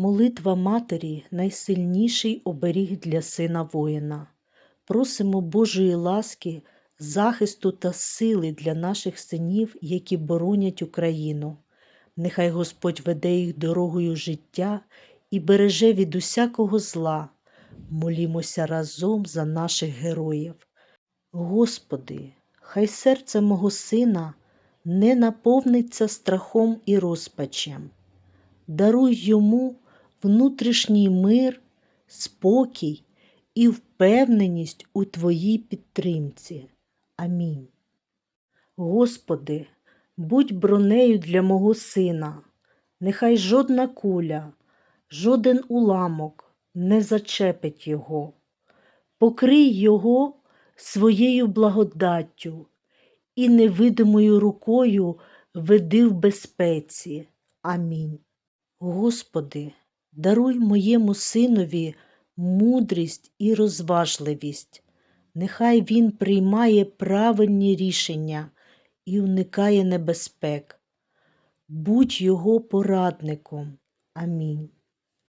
Молитва Матері найсильніший оберіг для сина воїна. Просимо Божої ласки, захисту та сили для наших синів, які боронять Україну. Нехай Господь веде їх дорогою життя і береже від усякого зла. Молімося разом за наших героїв. Господи, хай серце мого сина не наповниться страхом і розпачем. Даруй йому внутрішній мир, спокій і впевненість у Твоїй підтримці. Амінь. Господи, будь бронею для мого сина, нехай жодна куля, жоден уламок не зачепить його. Покрий його своєю благодаттю і невидимою рукою веди в безпеці. Амінь. Господи, даруй моєму синові мудрість і розважливість. Нехай він приймає правильні рішення і уникає небезпек. Будь його порадником. Амінь.